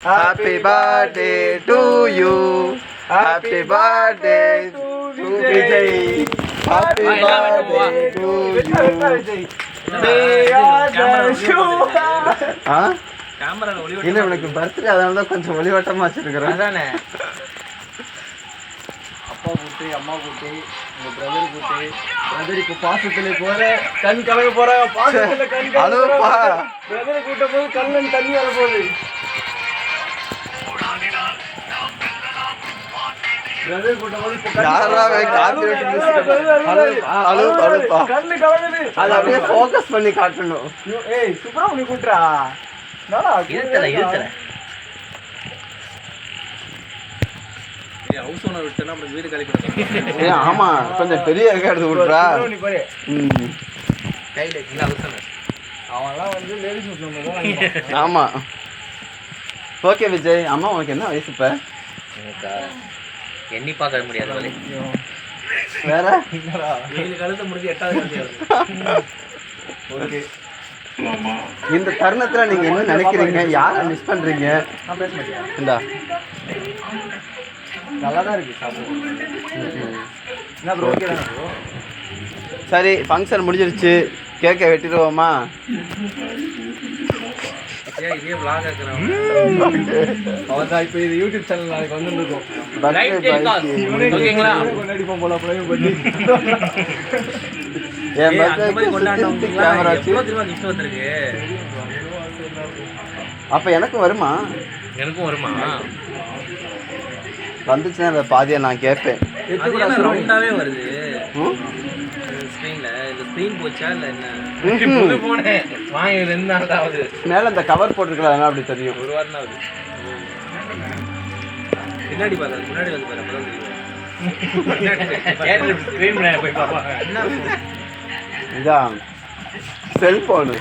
Happy birthday to you happy birthday to Vijay happy birthday to you ஆ கேமரால ஒளி இல்ல உனக்கு பர்த்டே அதனால தான் கொஞ்சம் ஒளிவட்டமா வச்சிருக்கிறேன். அதானே? அப்பா கூட்டு அம்மா கூட்டு உங்க பிரதர் கூட்டு பிரதர் இப்போ பாசத்துல போற கண் கலங்க போறாங்க பாசத்துல கண் அழுப்பா. பிரதர் கூட்ட போது கண்ணன் தண்ணி வர போகுது. அப்படியே ஃபோக்கஸ் பண்ணி காட்டணும். ஏய் சுப்ரமணி கூட்டுறா. என்னடா, இருத்தல கூட்டுறா? இருத்தல ஹவுஸ் ஓனர் விட்டனா அப்புறம் வீடு காலி பண்ணி ஏ ஆமா கொஞ்சம் பெரிய எடுத்து விட்றா சுப்ரமணி பாரு ம். கையில இல்ல ஹவுஸ் ஓனர் அவன்லாம் வந்து லேடிஸ் நம்ம தான். வாங்கிப்பான். ஆமா. ஓகே விஜய். அம்மா உனக்கு என்ன வயசு இப்ப? எனக்கா எண்ணி பார்க்க முடியாது போல வேற? ஏழு காலத்தை முடிஞ்சு எட்டாவது ஓகே. இந்த தருணத்துல நீங்க என்ன நினைக்கிறீங்க? யாரை மிஸ் பண்றீங்க? இந்தா. நல்லா தான் இருக்கு சரி ஃபங்க்ஷன் முடிஞ்சிருச்சு. கேக்கை வெட்டிடுவோமா? அப்ப எனக்கும் வருமா? எனக்கும் வருமா? வந்துச்சுன்னா பாதியை நான் கேட்பேன். வருது? ஸ்க்ரீன்ல இந்த ஸ்க்ரீன் போச்சா இல்ல என்ன. புது போனே வாங்கி ரெண்டு நாள் தான் ஆகுது மேல இந்த கவர் போட்டிருக்கல அதனால அப்படி தெரியும். ஒரு வாரம் தான் ஆகுது பின்னாடி பாரு முன்னாடி வந்து பாரு அப்பதான் தெரியும். ஸ்க்ரீன் முன்னாடி போய் பாப்பாங்க என்ன? இதான் செல்போனு